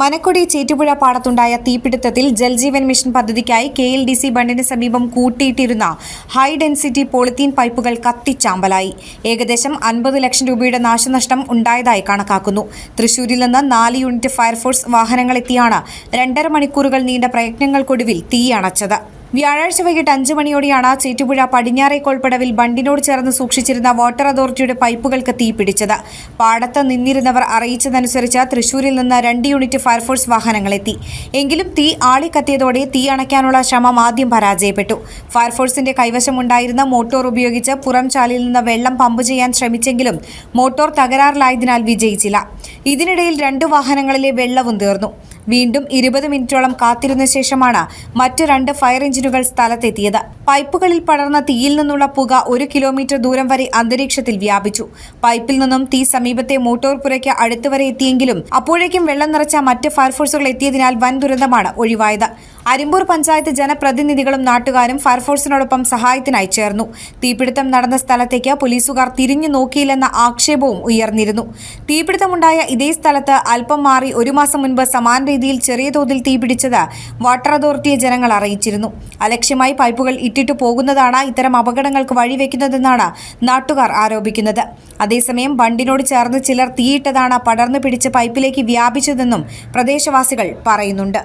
മനക്കൊടി ചേറ്റുപുഴ പാടത്തുണ്ടായ തീപിടുത്തത്തിൽ ജൽജീവൻ മിഷൻ പദ്ധതിക്കായി കെ എൽ ഡി സി ബണ്ടിന് സമീപം കൂട്ടിയിട്ടിരുന്ന ഹൈ ഡെൻസിറ്റി പോളിത്തീൻ പൈപ്പുകൾ കത്തിച്ചാമ്പലായി. ഏകദേശം അൻപത് ലക്ഷം രൂപയുടെ നാശനഷ്ടം ഉണ്ടായതായി കണക്കാക്കുന്നു. തൃശൂരിൽ നിന്ന് നാല് യൂണിറ്റ് ഫയർഫോഴ്സ് വാഹനങ്ങളെത്തിയാണ് രണ്ടര മണിക്കൂറുകൾ നീണ്ട പ്രയത്നങ്ങൾക്കൊടുവിൽ തീയണച്ചത് വ്യാഴാഴ്ച വൈകിട്ട് അഞ്ച് മണിയോടെയാണ് ചേറ്റുപുഴ പടിഞ്ഞാറേക്കോൾപ്പടവിൽ ബണ്ടിനോട് ചേർന്ന് സൂക്ഷിച്ചിരുന്ന വാട്ടർ അതോറിറ്റിയുടെ പൈപ്പുകൾക്ക് തീപിടിച്ചത് പാടത്ത് നിന്നിരുന്നവർ അറിയിച്ചതനുസരിച്ച് തൃശൂരിൽ നിന്ന് രണ്ട് യൂണിറ്റ് ഫയർഫോഴ്സ് വാഹനങ്ങളെത്തി. എങ്കിലും തീ ആളിക്കത്തിയതോടെ തീ അണയ്ക്കാനുള്ള ശ്രമം ആദ്യം പരാജയപ്പെട്ടു. ഫയർഫോഴ്സിന്റെ കൈവശമുണ്ടായിരുന്ന മോട്ടോർ ഉപയോഗിച്ച് പുറം ചാലിൽ നിന്ന് വെള്ളം പമ്പ് ചെയ്യാൻ ശ്രമിച്ചെങ്കിലും മോട്ടോർ തകരാറിലായതിനാൽ വിജയിച്ചില്ല. ഇതിനിടയിൽ രണ്ട് വാഹനങ്ങളിലെ വെള്ളവും തീർന്നു. വീണ്ടും ഇരുപത് മിനിറ്റോളം കാത്തിരുന്ന ശേഷമാണ് മറ്റ് രണ്ട് ഫയർ എഞ്ചിനുകൾ സ്ഥലത്തെത്തിയത്. പൈപ്പുകളിൽ പടർന്ന തീയിൽ നിന്നുള്ള പുക ഒരു കിലോമീറ്റർ ദൂരം വരെ അന്തരീക്ഷത്തിൽ വ്യാപിച്ചു. പൈപ്പിൽ നിന്നും തീ സമീപത്തെ മോട്ടോർ പുരയ്ക്ക് അടുത്തുവരെ എത്തിയെങ്കിലും അപ്പോഴേക്കും വെള്ളം നിറച്ച മറ്റ് ഫയർഫോഴ്സുകൾ എത്തിയതിനാൽ വൻ ദുരന്തമാണ് ഒഴിവായത്. അരിമ്പൂർ പഞ്ചായത്ത് ജനപ്രതിനിധികളും നാട്ടുകാരും ഫയർഫോഴ്സിനോടൊപ്പം സഹായത്തിനായി ചേർന്നു. തീപിടുത്തം നടന്ന സ്ഥലത്തേക്ക് പോലീസുകാർ തിരിഞ്ഞു നോക്കിയില്ലെന്ന ആക്ഷേപവും ഉയർന്നിരുന്നു. തീപിടുത്തമുണ്ടായ ഇതേ സ്ഥലത്ത് അല്പം മാറി ഒരു മാസം മുൻപ് സമാന രീതിയിൽ ചെറിയ തോതിൽ തീപിടിച്ചത് വാട്ടർ അതോറിറ്റിയെ ജനങ്ങൾ അറിയിച്ചിരുന്നു. അലക്ഷ്യമായി പൈപ്പുകൾ ഇട്ടിട്ടു പോകുന്നതാണ് ഇത്തരം അപകടങ്ങൾക്ക് വഴിവെക്കുന്നതെന്നാണ് നാട്ടുകാർ ആരോപിക്കുന്നത്. അതേസമയം ബണ്ടിനോട് ചേർന്ന് ചിലർ തീയിട്ടതാണ് പടർന്നു പിടിച്ച് പൈപ്പിലേക്ക് വ്യാപിച്ചതെന്നും പ്രദേശവാസികൾ പറയുന്നുണ്ട്.